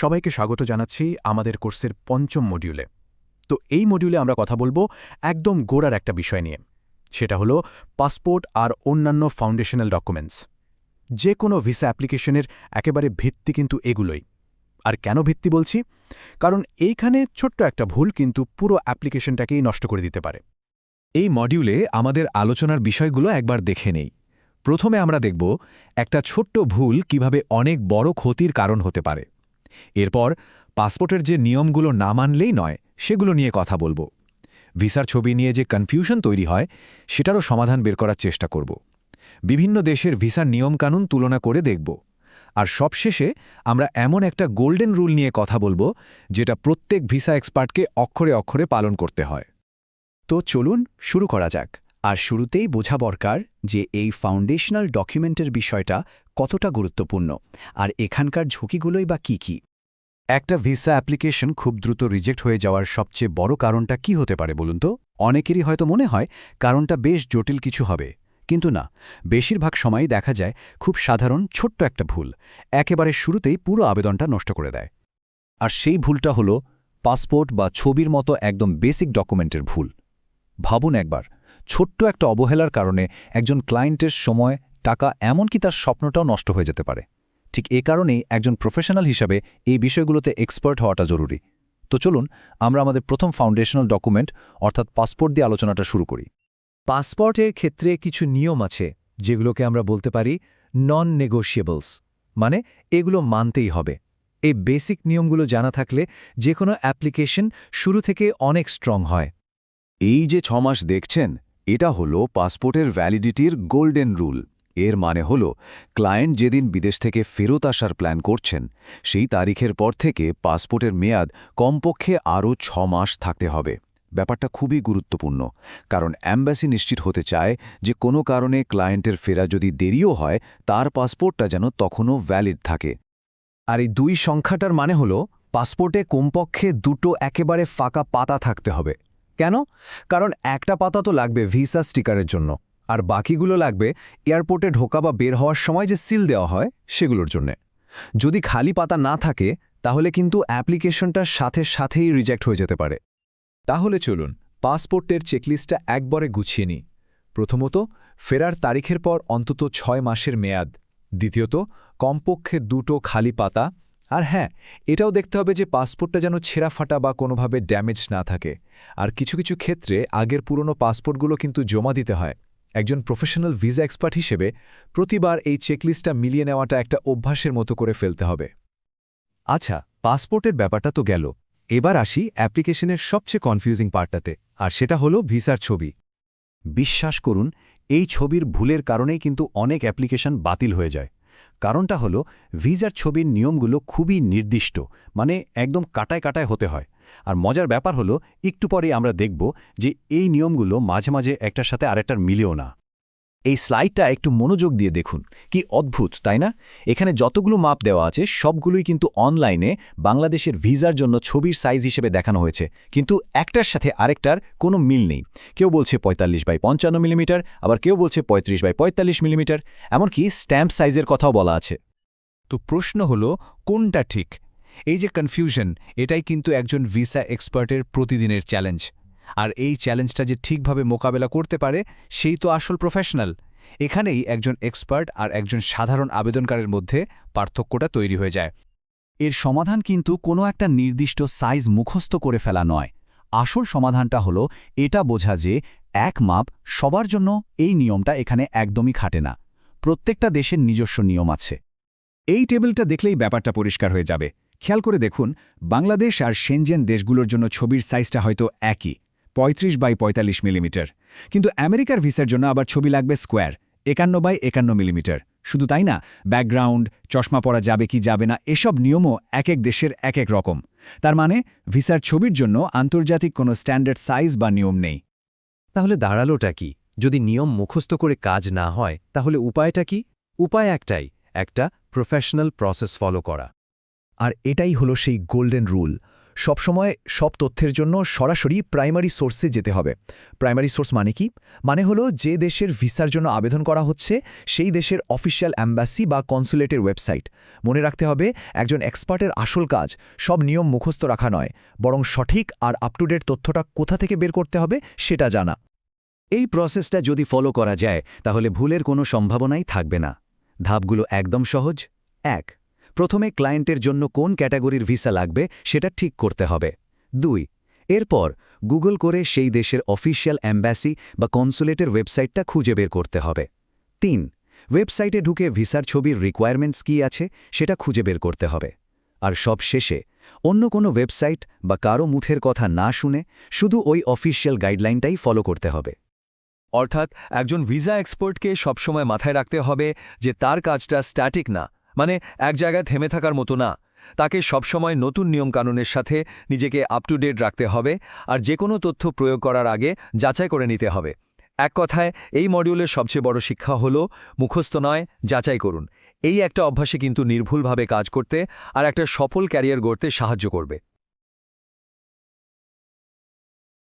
সবাইকে স্বাগত জানাচ্ছি আমাদের কোর্সের পঞ্চম মডিউলে তো এই মডিউলে আমরা কথা বলব একদম গোড়ার একটা বিষয় নিয়ে। সেটা হলো পাসপোর্ট আর অন্যান্য ফাউন্ডেশনাল ডকুমেন্টস যে কোনো ভিসা অ্যাপ্লিকেশনের একেবারে ভিত্তি কিন্তু এগুলোই। আর কেন ভিত্তি বলছি? কারণ এইখানে ছোট্ট একটা ভুল কিন্তু পুরো অ্যাপ্লিকেশনটাকেই নষ্ট করে দিতে পারে। এই মডিউলে আমাদের আলোচনার বিষয়গুলো একবার দেখে নেই। প্রথমে আমরা দেখব একটা ছোট্ট ভুল কীভাবে অনেক বড় ক্ষতির কারণ হতে পারে। এরপর পাসপোর্টের যে নিয়মগুলো না মানলেই নয়, সেগুলো নিয়ে কথা বলব। ভিসার ছবি নিয়ে যে কনফিউশন তৈরি হয়, সেটারও সমাধান বের করার চেষ্টা করব। বিভিন্ন দেশের ভিসার নিয়মকানুন তুলনা করে দেখব। আর সবশেষে আমরা এমন একটা গোল্ডেন রুল নিয়ে কথা বলব, যেটা প্রত্যেক ভিসা এক্সপার্টকে অক্ষরে অক্ষরে পালন করতে হয়। তো চলুন শুরু করা যাক। আর শুরুতেই বোঝা দরকার যে এই ফাউন্ডেশনাল ডকুমেন্টের বিষয়টা কতটা গুরুত্বপূর্ণ, আর এখানকার ঝুঁকিগুলোই বা কী কি। একটা ভিসা অ্যাপ্লিকেশন খুব দ্রুত রিজেক্ট হয়ে যাওয়ার সবচেয়ে বড় কারণটা কি হতে পারে বলুন তো? অনেকেরই হয়তো মনে হয় কারণটা বেশ জটিল কিছু হবে। কিন্তু না, বেশিরভাগ সময়ই দেখা যায় খুব সাধারণ ছোট্ট একটা ভুল। একেবারে শুরুতেই পুরো আবেদনটা নষ্ট করে দেয়। আর সেই ভুলটা হলো পাসপোর্ট বা ছবির মতো একদম বেসিক ডকুমেন্টের ভুল। ভাবুন একবার, ছোট্ট একটা অবহেলার কারণে একজন ক্লায়েন্টের সময়, টাকা, এমনকি তার স্বপ্নটাও নষ্ট হয়ে যেতে পারে। ঠিক এ কারণেই একজন প্রফেশনাল হিসাবে এই বিষয়গুলোতে এক্সপার্ট হওয়াটা জরুরি। তো চলুন, আমরা আমাদের প্রথম ফাউন্ডেশনাল ডকুমেন্ট অর্থাৎ পাসপোর্ট দিয়ে আলোচনাটা শুরু করি। পাসপোর্টের ক্ষেত্রে কিছু নিয়ম আছে, যেগুলোকে আমরা বলতে পারি নন নেগোশিয়েবলস মানে এগুলো মানতেই হবে। এই বেসিক নিয়মগুলো জানা থাকলে যে কোনো অ্যাপ্লিকেশন শুরু থেকে অনেক স্ট্রং হয়। এই যে ছমাস দেখছেন, এটা হলো পাসপোর্টের ভ্যালিডিটির গোল্ডেন রুল এর মানে হল, ক্লায়েন্ট যেদিন বিদেশ থেকে ফেরত আসার প্ল্যান করছেন, সেই তারিখের পর থেকে পাসপোর্টের মেয়াদ কমপক্ষে আরও ছ মাস থাকতে হবে। ব্যাপারটা খুবই গুরুত্বপূর্ণ, কারণ অ্যাম্বাসি নিশ্চিত হতে চায় যে কোনো কারণে ক্লায়েন্টের ফেরা যদি দেরিও হয়, তার পাসপোর্টটা যেন তখনও ভ্যালিড থাকে। আর এই দুই সংখ্যাটার মানে হল, পাসপোর্টে কমপক্ষে দুটো একেবারে ফাঁকা পাতা থাকতে হবে। কেন? কারণ একটা পাতা তো লাগবে ভিসা স্টিকারের জন্য। আর বাকিগুলো লাগবে এয়ারপোর্টে ঢোকা বা বের হওয়ার সময় যে সিল দেওয়া হয় সেগুলোর জন্যে। যদি খালি পাতা না থাকে, তাহলে কিন্তু অ্যাপ্লিকেশনটার সাথে সাথেই রিজেক্ট হয়ে যেতে পারে। তাহলে চলুন, পাসপোর্টের চেকলিস্টটা একবারে গুছিয়ে নিই। প্রথমত, ফেরার তারিখের পর অন্তত ছয় মাসের মেয়াদ। দ্বিতীয়ত, কমপক্ষে দুটো খালি পাতা। আর হ্যাঁ এটাও দেখতে হবে যে পাসপোর্টটা যেন ছেঁড়া ফাটা বা কোনোভাবে ড্যামেজ না থাকে। আর কিছু কিছু ক্ষেত্রে আগের পুরনো পাসপোর্টগুলো কিন্তু জমা দিতে হয়। একজন প্রফেশনাল ভিসা এক্সপার্ট হিসেবে প্রতিবার এই চেকলিস্টটা মিলিয়ে নেওয়াটা একটা অভ্যাসের মতো করে ফেলতে হবে। আচ্ছা পাসপোর্টের ব্যাপারটা তো গেল। এবার আসি অ্যাপ্লিকেশনের সবচেয়ে কনফিউজিং পার্টটাতে, আর সেটা হলো ভিসার ছবি। বিশ্বাস করুন, এই ছবির ভুলের কারণেই কিন্তু অনেক অ্যাপ্লিকেশন বাতিল হয়ে যায়। কারণটা হলো, ভিসার ছবির নিয়মগুলো খুবই নির্দিষ্ট মানে একদম কাটায় কাটায় হতে হয়। আর মজার ব্যাপার হলো, একটু পরেই আমরা দেখব যে এই নিয়মগুলো মাঝে মাঝে একটার সাথে আরেকটার মিলেও না। এই স্লাইডটা একটু মনোযোগ দিয়ে দেখুন। কি অদ্ভুত, তাই না? এখানে যতগুলো মাপ দেওয়া আছে, সবগুলোই কিন্তু অনলাইনে বাংলাদেশের ভিসার জন্য ছবির সাইজ হিসেবে দেখানো হয়েছে। কিন্তু একটার সাথে আরেকটার কোনো মিল নেই। কেউ বলছে ৪৫ বাই পঞ্চান্ন মিলিমিটার, আবার কেউ বলছে ৩৫ বাই পঁয়তাল্লিশ মিলিমিটার। এমনকি স্ট্যাম্প সাইজের কথাও বলা আছে। তো প্রশ্ন হল, কোনটা ঠিক? এই যে কনফিউশন এটাই কিন্তু একজন ভিসা এক্সপার্টের প্রতিদিনের চ্যালেঞ্জ আর এই চ্যালেঞ্জটা যে ঠিকভাবে মোকাবেলা করতে পারে, সেই তো আসল প্রফেশনাল এখানেই একজন এক্সপার্ট আর একজন সাধারণ আবেদনকারের মধ্যে পার্থক্যটা তৈরি হয়ে যায়। এর সমাধান কিন্তু কোনো একটা নির্দিষ্ট সাইজ মুখস্থ করে ফেলা নয়। আসল সমাধানটা হলো, এটা বোঝা যে এক মাপ সবার জন্য এই নিয়মটা এখানে একদমই খাটে না। প্রত্যেকটা দেশের নিজস্ব নিয়ম আছে। এই টেবিলটা দেখলেই ব্যাপারটা পরিষ্কার হয়ে যাবে। খেয়াল করে দেখুন, বাংলাদেশ আর সেনজেন দেশগুলোর জন্য ছবির সাইজটা হয়তো একই ৩৫ বাই পঁয়তাল্লিশ মিলিমিটার। কিন্তু আমেরিকার ভিসার জন্য আবার ছবি লাগবে স্কোয়ার, একান্ন বাই একান্ন মিলিমিটার। শুধু তাই না, ব্যাকগ্রাউন্ড, চশমা পরা যাবে কি যাবে না, এসব নিয়মও এক এক দেশের এক এক রকম। তার মানে ভিসার ছবির জন্য আন্তর্জাতিক কোনো স্ট্যান্ডার্ড সাইজ বা নিয়ম নেই। তাহলে দাঁড়ালোটা কি? যদি নিয়ম মুখস্থ করে কাজ না হয়, তাহলে উপায়টা কি? উপায় একটাই, একটা প্রফেশনাল প্রসেস ফলো করা। আর এটাই হলো সেই গোল্ডেন রুল। সবসময় সব তথ্যের জন্য সরাসরি প্রাইমারি সোর্সে যেতে হবে। প্রাইমারি সোর্স মানে কি? মানে হলো যে দেশের ভিসার জন্য আবেদন করা হচ্ছে, সেই দেশের অফিসিয়াল অ্যাম্বাসি বা কনসুলেটের ওয়েবসাইট। মনে রাখতে হবে, একজন এক্সপার্টের আসল কাজ, সব নিয়ম মুখস্থ রাখা নয়। বরং সঠিক আর আপ টু ডেট তথ্যটা কোথা থেকে বের করতে হবে সেটা জানা। এই প্রসেসটা যদি ফলো করা যায়, তাহলে ভুলের কোনো সম্ভাবনাই থাকবে না। ধাপগুলো একদম সহজ। এক প্রথমে ক্লায়েন্টের জন্য কোন ক্যাটাগরির ভিসা লাগবে সেটা ঠিক করতে হবে। দুই, এরপর গুগল করে সেই দেশের অফিসিয়াল অ্যাম্বাসি বা কনসুলেটের ওয়েবসাইটটা খুঁজে বের করতে হবে। তিন, ওয়েবসাইটে ঢুকে ভিসার ছবির রিকোয়ারমেন্টস কী আছে সেটা খুঁজে বের করতে হবে। আর সব শেষে অন্য কোনো ওয়েবসাইট বা কারও মুথের কথা না শুনে শুধু ওই অফিসিয়াল গাইডলাইনটাই ফলো করতে হবে। অর্থাৎ একজন ভিসা এক্সপার্টকে সবসময় মাথায় রাখতে হবে যে তার কাজটা স্ট্যাটিক না মানে এক জায়গায় থেমে থাকার মতো না। তাকে সবসময় নতুন নিয়ম কানুনের সাথে নিজেকে আপ টু ডেট রাখতে হবে আর যে কোনো তথ্য প্রয়োগ করার আগে যাচাই করে নিতে হবে। এক কথায়, এই মডিউলের সবচেয়ে বড় শিক্ষা হল মুখস্থ নয়, যাচাই করুন। এই একটা অভ্যাসে কিন্তু নির্ভুলভাবে কাজ করতে আর একটা সফল ক্যারিয়ার গড়তে সাহায্য করবে।